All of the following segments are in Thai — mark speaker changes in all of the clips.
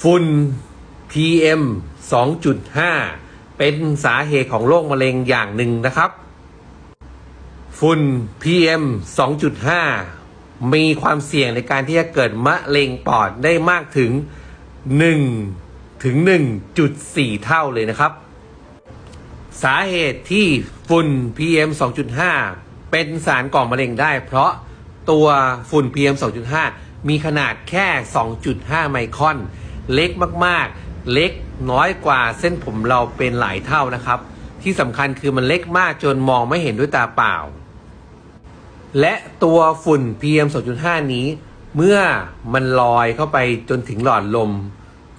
Speaker 1: ฝุ่น PM 2.5 เป็นสาเหตุของโรคมะเร็งอย่างหนึ่งนะครับ ฝุ่น PM 2.5 มีความเสี่ยงในการที่จะเกิดมะเร็งปอดได้มากถึง 1 ถึง 1.4 เท่าเลยนะครับ สาเหตุที่ฝุ่น PM 2.5 เป็นสารก่อมะเร็งได้ เพราะตัวฝุ่น PM 2.5 มีขนาดแค่ 2.5 ไมครอน เล็กมากๆ เล็กน้อยกว่าเส้นผมเราเป็นหลายเท่านะครับ ที่สำคัญคือมันเล็กมากจนมองไม่เห็นด้วยตาเปล่า และตัวฝุ่น PM 2.5 นี้ เมื่อมันลอยเข้าไปจนถึงหลอดลม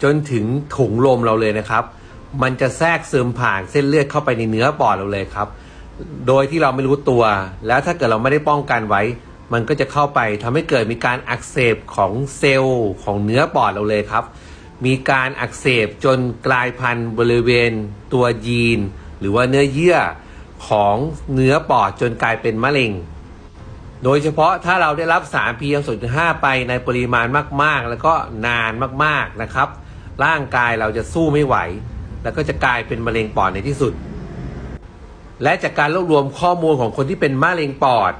Speaker 1: จนถึงถุงลมเราเลยนะครับ มันจะแทรกซึมผ่านเส้นเลือดเข้าไปในเนื้อปอดเราเลยครับ โดยที่เราไม่รู้ตัว แล้วถ้าเกิดเราไม่ได้ป้องกันไว้มันก็จะเข้าไปทำให้เกิดมีการอักเสบของเซลล์ของเนื้อปอดเราเลยครับ มีการอักเสบจนกลายพันธุ์บริเวณตัวยีน หรือว่าเนื้อเยื่อของเนื้อปอดจนกลายเป็นมะเร็ง โดยเฉพาะถ้าเราได้รับสาร PM 2.5 ไปในปริมาณมาก ๆ แล้วก็นานมากๆนะครับ ร่างกายเราจะสู้ไม่ไหว แล้วก็จะกลายเป็นมะเร็งปอดในที่สุด และจากการรวบรวมข้อมูลของคนที่เป็นมะเร็งปอด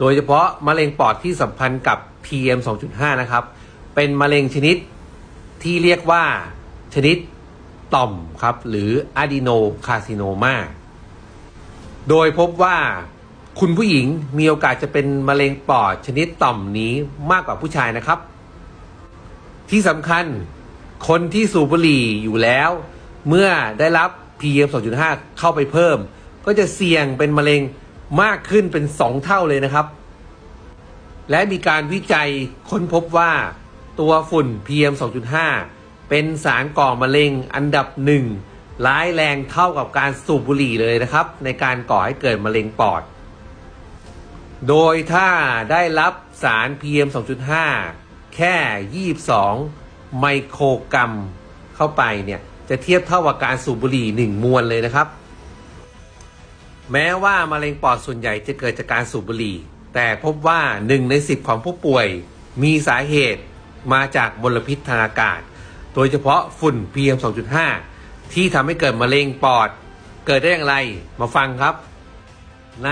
Speaker 1: โดยเฉพาะมะเร็งปอดที่สัมพันธ์กับ PM 2.5 นะครับ เป็นมะเร็งชนิด ที่เรียกว่าชนิดต่อมครับ หรืออะดีโนคาซิโนมาโดยพบว่าคุณผู้หญิงมีโอกาสจะเป็นมะเร็งปอดชนิดต่อมนี้มากกว่าผู้ชายนะครับ ที่สำคัญคนที่สูบบุหรี่อยู่แล้ว เมื่อได้รับ PM 2.5 เข้าไปเพิ่ม ก็จะเสี่ยงเป็นมะเร็งมากขึ้นเป็น 2 เท่าเลยนะครับ และมีการวิจัยค้นพบว่า ตัวฝุ่น PM 2.5 เป็นสารก่อมะเร็งอันดับหนึ่งร้ายแรงเท่ากับการสูบบุหรี่เลยนะครับ ในการก่อให้เกิดมะเร็งปอด โดยถ้าได้รับสาร PM 2.5 แค่ 22 ไมโครกรัมเข้าไปเนี่ยจะเทียบเท่ากับการสูบบุหรี่ 1 มวลเลยนะครับ แม้ว่ามะเร็งปอดส่วนใหญ่จะเกิดจากการสูบบุหรี่ แต่พบว่า 1 ใน 10 ของผู้ป่วยมีสาเหตุ มาจากมลพิษทางอากาศ โดยเฉพาะฝุ่น PM 2.5 ที่ทำให้เกิดมะเร็งปอด เกิดได้อย่างไร มาฟังครับ ใน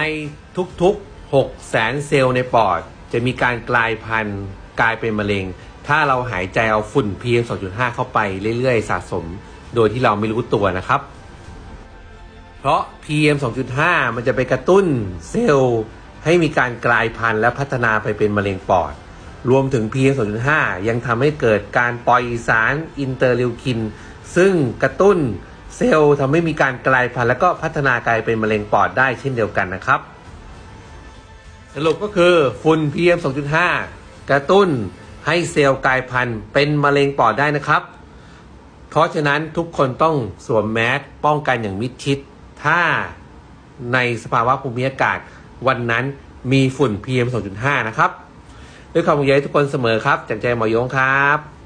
Speaker 1: ทุกๆ 6 แสนเซลล์ในปอด จะมีการกลายพันธุ์กลายเป็นมะเร็ง ถ้าเราหายใจเอาฝุ่น PM 2.5 เข้าไปเรื่อยๆ สะสม โดยที่เราไม่รู้ตัวนะครับ เพราะ PM 2.5 มันจะไปกระตุ้นเซลล์ให้มีการกลายพันธุ์และพัฒนาไปเป็นมะเร็งปอด รวมถึง PM 2.5 ยังทำให้เกิดการปล่อยสารอินเตอร์ลิวคิน ซึ่งกระตุ้นเซลล์ทำให้มีการกลายพันธุ์และก็พัฒนากลายเป็นมะเร็งปอดได้เช่นเดียวกันนะครับ สรุปก็คือฝุ่น PM 2.5 กระตุ้นให้เซลล์กลายพันธุ์เป็นมะเร็งปอดได้นะครับ เพราะฉะนั้นทุกคนต้องสวมแมสป้องกันอย่างมิดชิด ถ้าในสภาวะภูมิอากาศวันนั้นมีฝุ่น PM 2.5 นะครับ ด้วยความห่วงใยทุกคนเสมอครับจากใจหมอยงครับ